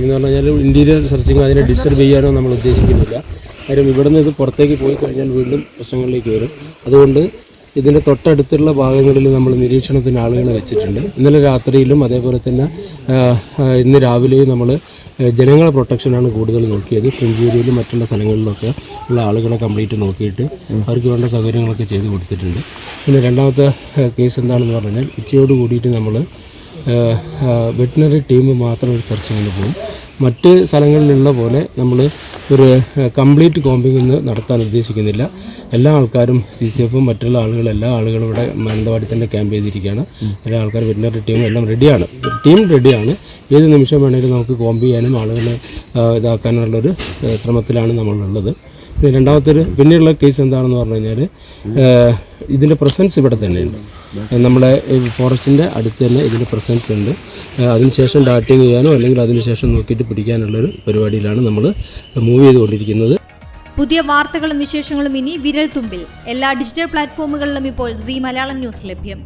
എന്ന് പറഞ്ഞു കഴിഞ്ഞാൽ ഇന്റീരിയർ സെർച്ചിങ് അതിനെ ഡിസ്റ്റർബ് ചെയ്യാനോ നമ്മൾ ഉദ്ദേശിക്കുന്നില്ല. കാര്യം ഇവിടെ നിന്ന് ഇത് പുറത്തേക്ക് പോയി കഴിഞ്ഞാൽ വീണ്ടും പ്രശ്നങ്ങളിലേക്ക് വരും. അതുകൊണ്ട് ഇതിന്റെ തൊട്ടടുത്തുള്ള ഭാഗങ്ങളിൽ നമ്മൾ നിരീക്ഷണത്തിന് ആളുകളെ വെച്ചിട്ടുണ്ട്. ഇന്നലെ രാത്രിയിലും അതേപോലെ തന്നെ ഇന്ന് രാവിലെയും നമ്മൾ ജനങ്ങളെ പ്രൊട്ടക്ഷനാണ് കൂടുതൽ നോക്കിയത്. പുഞ്ചേരിയിലും മറ്റുള്ള സ്ഥലങ്ങളിലൊക്കെ ഉള്ള ആളുകളെ കംപ്ലീറ്റ് നോക്കിയിട്ട് അവർക്ക് വേണ്ട സൗകര്യങ്ങളൊക്കെ ചെയ്ത് കൊടുത്തിട്ടുണ്ട്. പിന്നെ രണ്ടാമത്തെ കേസ് എന്താണെന്ന് പറഞ്ഞാൽ ഉച്ചയോട് കൂടിയിട്ട് നമ്മൾ വെറ്റിനറി ടീം മാത്രം ഒരു സെർച്ച് സെർച്ചിങ്ങിന് പോകും. മറ്റ് സ്ഥലങ്ങളിലുള്ള പോലെ നമ്മൾ ഒരു കംപ്ലീറ്റ് കോമ്പിംഗ് ഇന്ന് നടത്താൻ ഉദ്ദേശിക്കുന്നില്ല. എല്ലാ ആൾക്കാരും സി സി എഫും മറ്റുള്ള എല്ലാ ആളുകളും ഇവിടെ മാനന്തവാടി തന്നെ ക്യാമ്പ് ചെയ്തിരിക്കുകയാണ്. എല്ലാ ആൾക്കാരും വെറ്റിനറി ടീമും എല്ലാം റെഡിയാണ് ടീം റെഡിയാണ്. ഏത് നിമിഷം വേണമെങ്കിലും നമുക്ക് കോമ്പ് ചെയ്യാനും ആളുകളെ ഇതാക്കാനുള്ളൊരു ശ്രമത്തിലാണ് നമ്മളുള്ളത്. പിന്നെ രണ്ടാമത്തെ ഒരു പിന്നെയുള്ള കേസ് എന്താണെന്ന് പറഞ്ഞു കഴിഞ്ഞാൽ ഇതിന്റെ പ്രസൻസ് ഇവിടെ തന്നെയുണ്ട്. നമ്മുടെ ഫോറസ്റ്റിന്റെ അടുത്ത് തന്നെ ഇതിന്റെ പ്രസൻസ് ഉണ്ട്. അതിനുശേഷം ഡാറ്റിങ് ചെയ്യാനോ അല്ലെങ്കിൽ അതിനുശേഷം നോക്കിയിട്ട് പിടിക്കാനുള്ളൊരു പരിപാടിയിലാണ് നമ്മൾ മൂവ് ചെയ്തുകൊണ്ടിരിക്കുന്നത്. പുതിയ വാർത്തകളും വിശേഷങ്ങളും ഇനി വിരൽ തുമ്പിൽ എല്ലാ ഡിജിറ്റൽ പ്ലാറ്റ്ഫോമുകളിലും ഇപ്പോൾ സി മലയാളം ന്യൂസ് ലഭ്യം.